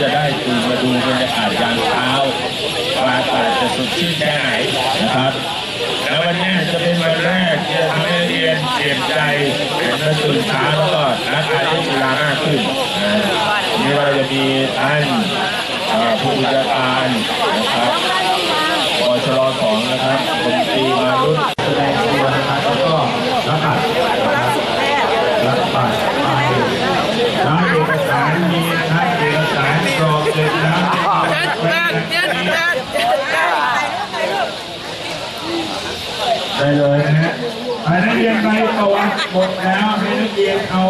จะได้ตื่นมาดูบรรยากาศยามเช้าอากาศจะสดชื่นแค่ไหนนะครับแล้ววันนี้จะเป็นวันแรกที่จะทำให้เรียนเปลี่ยนใจและตื่นเช้าแล้วก็รักการเล่นกีฬามากขึ้นนะนี่เราจะมีท่านผู้จัดการนะครับชรสองนะครับคนตรีมารุ่นแสดงตัวนะครับแล้วก็รับบัตรนะครับรับบัตรไปร้านเอกสารมีนะครับเอกสารกรอกเสร็จแล้วได้เลยนะฮะให้นักเรียนไปประวัติ หมดแล้วให้นักเรียนเอา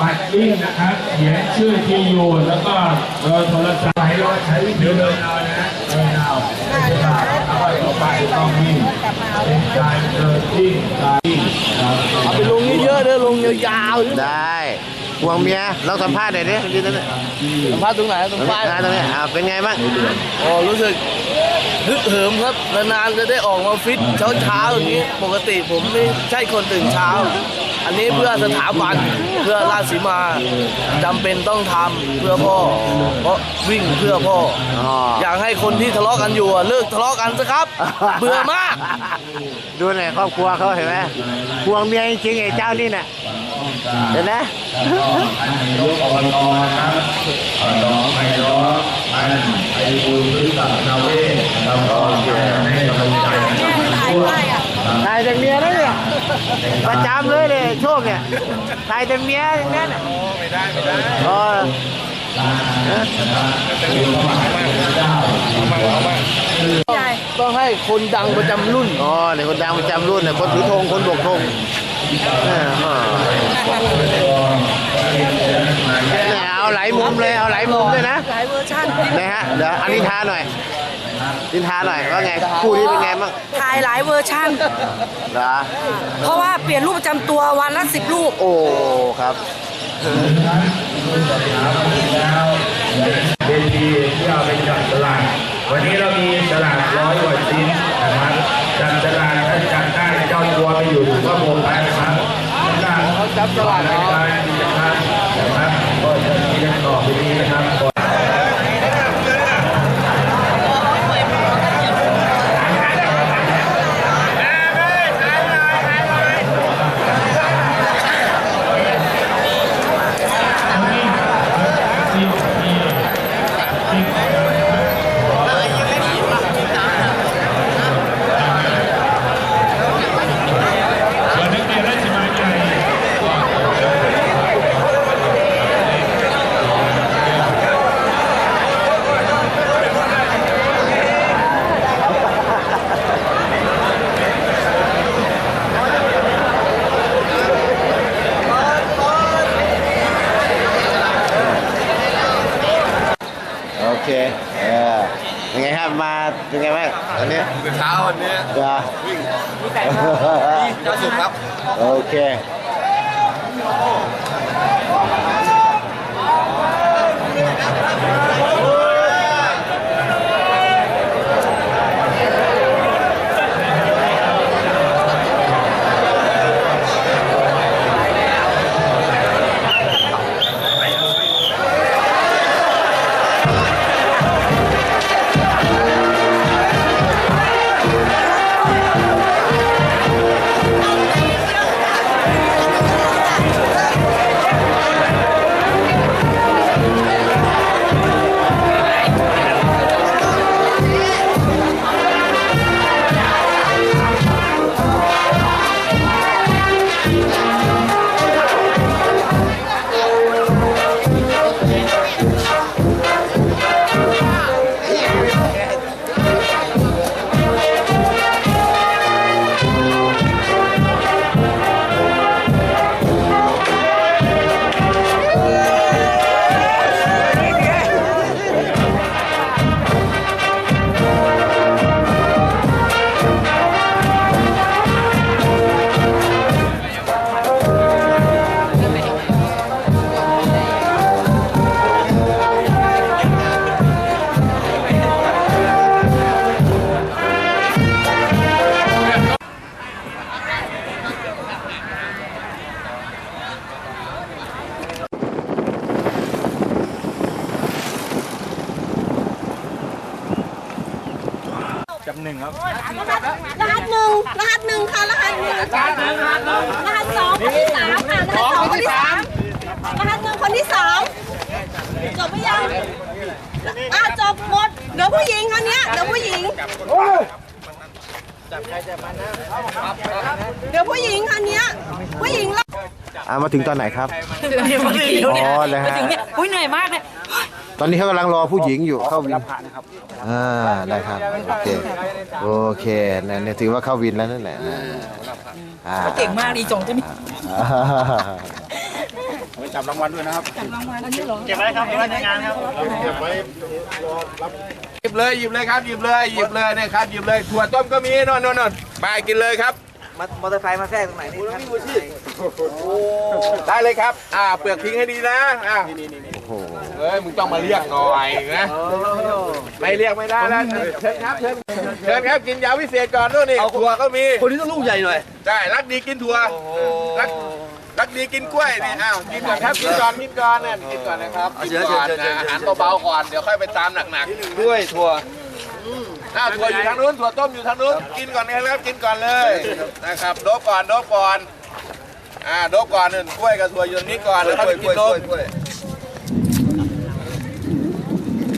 บัตรวิ่งนะครับเขียนชื่อที่อยู่แล้วก็เบอร์โทรศัพท์ให้เราใช้วิธีเดินเอานะฮะเดินเอาไม่ใช่ว่าเอาไปเอาไปต้องวิ่งเป็นการเดินวิ่งการวิ่งครับไปลงเยอะๆเด้อลงยาวๆได้ห่วงเมียเราสัมภาษณ์หน่อยดิดีนั่นแหละสัมภาษณ์ตรงไหนตรงป้ายงานตรงนี้อ่าเป็นไงบ้างโอ้รู้สึก ฮึกเหิมครับนานๆจะได้ออกมาฟิตเช้าๆอย่างนี้ ปกติผมไม่ใช่คนตื่นเช้า อันนี้เพื่อสถาบันเพื่อราชสีมาจำเป็นต้องทำเพื่อพ่อ เพราะวิ่งเพื่อพ่ออ๋ออยากให้คนที่ทะเลาะกันอยู่อะเลิกทะเลาะกันซะครับ เบื่อมาก ดูหน่อยครอบครัวเขาเห็นไหมห่วงเมียจริงๆไอ้เจ้านี่น่ะเห็นไหมยกอบตนะครับอบตไผ่ล้อท่านไอ้บุญพฤกษนาเวศนะครับก็ให้กำลังใจนะครับทั่วครับถ่ายแต่เมียนะเนี่ย ประจำเลยเลยโชคเนี่ยถ่ายแต่เมียอย่างนั้นน่ะไม่ได้ไม่ได้อ๋อต้องให้คนดังประจำรุ่นอ๋อเนี่ยคนดังประจำรุ่นเนี่ยคนถือธงคนโบกธงเอออ๋อเนี่ยเอาหลายมุมเลยเอาหลายมุมด้วยนะหลายเวอร์ชันนะฮะเดี๋ยวอันนี้ทาหน่อย นินทาหน่อยว่าไงคู่นี้เป็นไงบ้างถ่ายหลายเวอร์ชันเหรอเพราะว่าเปลี่ยนรูปประจำตัววันละสิบรูป โอ้ ครับเวทีที่เอาไปจับตลาดวันนี้เรามีตลาดร้อยกว่าชิ้นนะครับจับตลาดถ้าจับได้เจ้าตัวไปอยู่ก็โมงไปนะครับถ้าจับตลาดรายการกิจการนะครับ สุขครับ โอเค รหัสหนึ่งรหัสหนึ่งค่ะรหัสหนึ่งรหัสสองคนที่สามค่ะรหัสสองคนที่สามรหัสหนึ่งคนที่สามจบไปยังอะจบหมดเดี๋ยวผู้หญิงคนนี้เดี๋ยวผู้หญิงเดี๋ยวผู้หญิงคนนี้ผู้หญิงอ่ามาถึงตอนไหนครับ เดี๋ยวเดี๋ยวเนี่ยอ๋อเลยฮะมาถึงเนี่ยอุ้ยเหนื่อยมากเลย ตอนนี้เขากำลังรอผู้หญิงอยู่เข้าวินอ่าได้ครับโอเคโอเคเนี่ยเนี่ยถือว่าเข้าวินแล้วนั่นแหละอ่าอ่าเก่งมากดีจงจะมีอ่าไว้จับรางวัลด้วยนะครับเก็บไว้ครับเก็บไว้ในงานครับเก็บไว้หยิบเลยหยิบเลยครับหยิบเลยหยิบเลยนะครับหยิบเลยถั่วต้มก็มีนอนนอนนอนไปกินเลยครับมอเตอร์ไซค์มาแทรกตรงไหนนี่ครับได้เลยครับ อ่าเปลือกทิ้งให้ดีนะอ่า โอ้โหเอ้ยมึงต้องมาเรียกหน่อยนะไม่เรียกไม่ได้แล้วเชิญครับเชิญเชิญครับกินยาวิเศษก่อนนู่นนี่ถั่วก็มีคนนี้ต้องลูกใหญ่หน่อยใช่รักดีกินถั่วรักรักดีกินกล้วยนี่อ้าวกินก่อนครับกินก่อนกินก่อนเนี่ยกินก่อนนะครับกินก่อนนะอาหารเบาๆก่อนเดี๋ยวค่อยไปตามหนักๆด้วยถั่วอ้าวถั่วอยู่ทางนู้นถั่วต้มอยู่ทางนู้นกินก่อนนะครับกินก่อนเลยนะครับโดบก่อนโดบก่อนอ่าโดบก่อนนึ่งกล้วยกับถั่วอยู่ตรงนี้ก่อนแล้วค่อยไปกินโดบอ่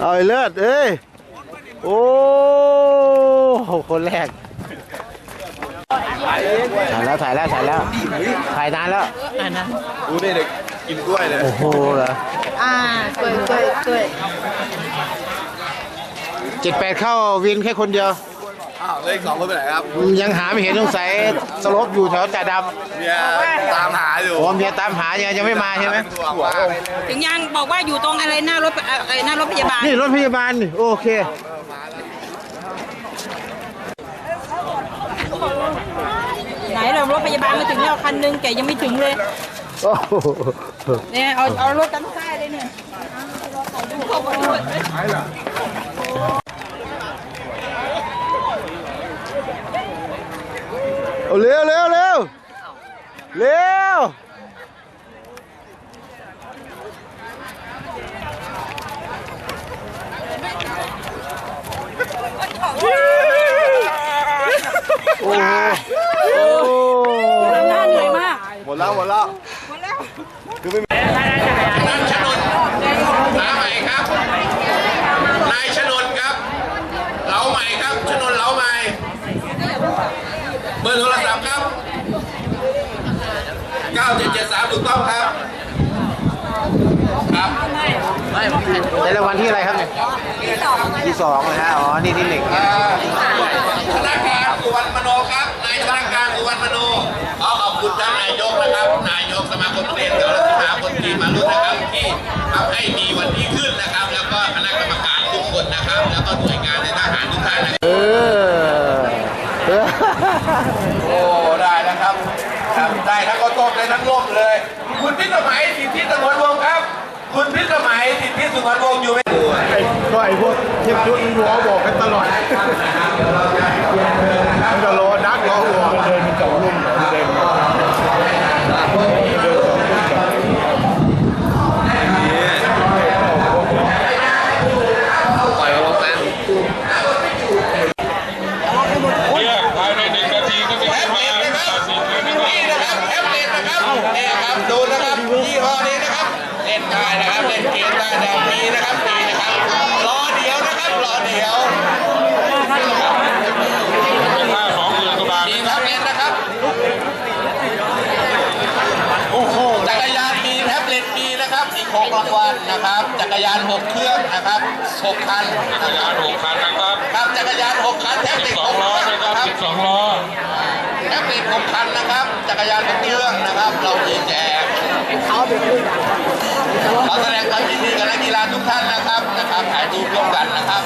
เอาไอ้เลิศเอ้ย โอ้คนแรก ถ่ายแล้วถ่ายแล้วถ่ายแล้ว ถ่ายนานแล้ว ดูนี่เด็กกินกล้วยเลยโอ้โหเหรออ่ากล้วยกล้วยกล้วยเจ็ดแปดเข้าวินแค่คนเดียวอ้าว เลขสองคนไปไหนครับยังหาไม่เห็นสงสัยสลบอยู่แถวจ่าดเนี่ยตามหาอยู่ำผมเมียตามหายังยังไม่มาใช่ไหมถั่วว่าถึงยังบอกว่าอยู่ตรงอะไรหน้ารถเอ่อเอ่อหน้ารถพยาบาลนี่รถพยาบาลนี่โอเคไหนเรารถพยาบาลมาถึงแล้วคันนึงแกยังไม่ถึงเลยโอ้โหเนี่ยเอาเอารถตั้งใต้เลยเนี่ย เอาเร็วเร็วเร็วเร็วโอ้โหโอ้โหทำหน้าเหนื่อยมาก หมดแล้วหมดแล้วนายชนนหาใหม่ครับ นายชนนครับ เหลาใหม่ครับ ชนนเหลาใหม่ เบอร์โทรศัพท์ครับ 9773 ถูกต้องครับ ครับ ได้รางวัลที่อะไรครับเนี่ยที่สองเลยฮะอ๋อนี่ที่หนึ่งธนาคารสุวรรณมโนครับนายธนาคารสุวรรณมโนขอขอบคุณท่านนายกนะครับนายกสมาคมนักเรียนเสือและสมาคมทีมมารุ่นนะครับที่ทำให้มีวันนี้ขึ้นนะครับ แล้วก็คณะกรรมการทุกคนนะครับ แล้วก็หน่วยงานในทหารทุกท่านนะครับเออเออโอ้ได้นะครับครับได้ทั้งข้าวต้มได้ทั้งร่มเลย คุณพิสมัยสิทธิสงวนวงศ์ครับ คุณพิสมัยสิทธิสงวนวงศ์อยู่ไหมก็ไอ้พวกเทียบชุดหัวบอกกันตลอดมันจะรอะครับ จักรยาน 6 เครื่องนะครับ6คันจักรยานหกคันนะครับครับจักรยาน 6 คันแท็กติกล็สองล้อนะครับสิล้อแท็กติกต6คันนะครับ จักรยานหกเครื่องนะครับ เราชี้แจกเขาแสดงความยินดีกับนักกีฬาทุกท่านนะครับนะครับถ่ายรูปร่วมกันนะครับ